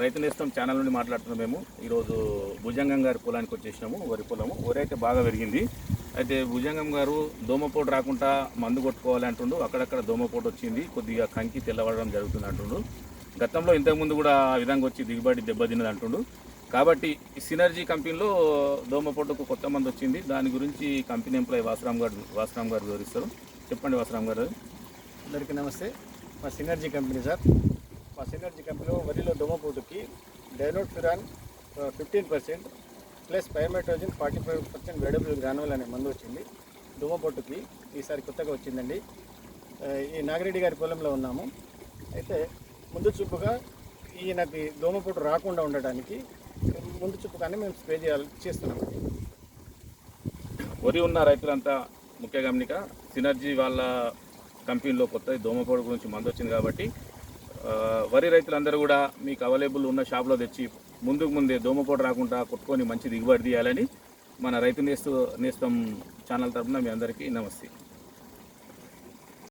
రైతు నేస్తం ఛానల్ నుండి మాట్లాడుతున్నాం మేము. ఈరోజు భుజంగం గారి పొలానికి వచ్చేసినాము వరి పొలము. వరి అయితే బాగా పెరిగింది. అయితే భుజంగం గారు దోమపోటు రాకుండా మందు కొట్టుకోవాలి అంటుండు. అక్కడక్కడ దోమపోటు వచ్చింది. కొద్దిగా కంకి తెల్లబడడం జరుగుతుంది అంటుండు. గతంలో ఇంతకుముందు కూడా ఆ విధంగా వచ్చి దిగుబడి దెబ్బతిన్నది అంటుండు. కాబట్టి సినర్జీ కంపెనీలో దోమపోటుకు కొత్త మంది వచ్చింది. దాని గురించి కంపెనీ ఎంప్లాయీ వాసరామ్ గారు వాసరామ్ గారు వివరిస్తారు. చెప్పండి వాసరామ్ గారు. అందరికీ నమస్తే. మా సినర్జీ కంపెనీ సార్. మా సినర్జీ కంపెనీలో వరిలో దోమపోటుకి dinotefuran fifteen percent plus pymetrozine forty five percent wettable granule అనే మందు వచ్చింది. దోమపోటుకి ఈసారి కొత్తగా వచ్చిందండి. ఈ నాగిరెడ్డి గారి పొలంలో ఉన్నాము. అయితే ముందు చూపుగా ఈయనకి దోమపోటు రాకుండా ఉండడానికి ముందు చూపుగానే మేము స్ప్రే చేయాలి చేస్తున్నాం. వరి ఉన్న రైతులంతా ముఖ్య గమనిక సినర్జీ వాళ్ళ కంపెనీలో కొత్త దోమపోడు గురించి మందు వచ్చింది కాబట్టి వరి రైతులందరూ కూడా మీకు అవైలబుల్ ఉన్న షాప్లో తెచ్చి ముందుకు ముందే దోమపోటు రాకుండా కొట్టుకొని మంచి దిగుబడి తీయాలని మన రైతు నేస్తూ నేస్తం ఛానల్ తరఫున మీ అందరికీ నమస్తే.